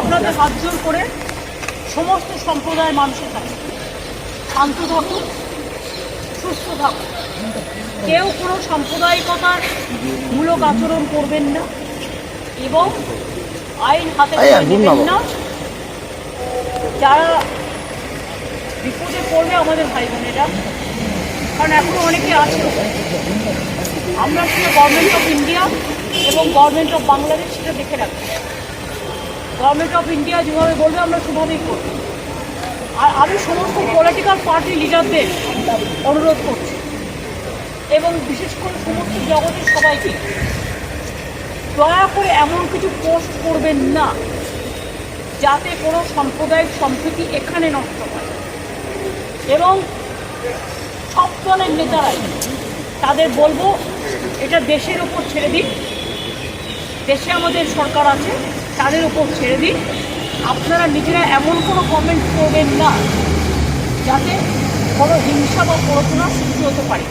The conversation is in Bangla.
আপনাদের হাত জোর করে সমস্ত সম্প্রদায়ের মানুষের কাছে শান্ত থাকুন সুস্থ থাকুন। কেউ কোনো সাম্প্রদায়িকতার মূলক আচরণ করবেন না এবং আইন হাতে নেবেন না। যারা বিপদে পড়বে আমাদের ভাই বোনেরা কারণ এখনও অনেকে আছে। আমরা সেটা গভর্নমেন্ট অফ ইন্ডিয়া এবং গভর্নমেন্ট অফ বাংলাদেশ সেটা দেখে রাখব গভর্নমেন্ট অফ ইন্ডিয়া যেভাবে বলবে, আমরা সেভাবেই করব। আর আমি সমস্ত পলিটিক্যাল পার্টি লিডারদের অনুরোধ করছি। এবং বিশেষ করে সমস্ত জগতের সবাইকে, দয়া করে এমন কিছু পোস্ট করবেন না, যাতে কোনো সাম্প্রদায়িক সম্প্রীতি এখানে নষ্ট হয়। এবং সব দলের নেতারাই তাদের বলব, এটা দেশের ওপর ছেড়ে দিন। দেশে আমাদের সরকার আছে। তাদের উপর ছেড়ে দিন। আপনারা নিজেরা এমন কোনো কমেন্ট করবেন না, যাতে কোনো হিংসা বা পড়াশোনা সৃষ্টি হতে পারে।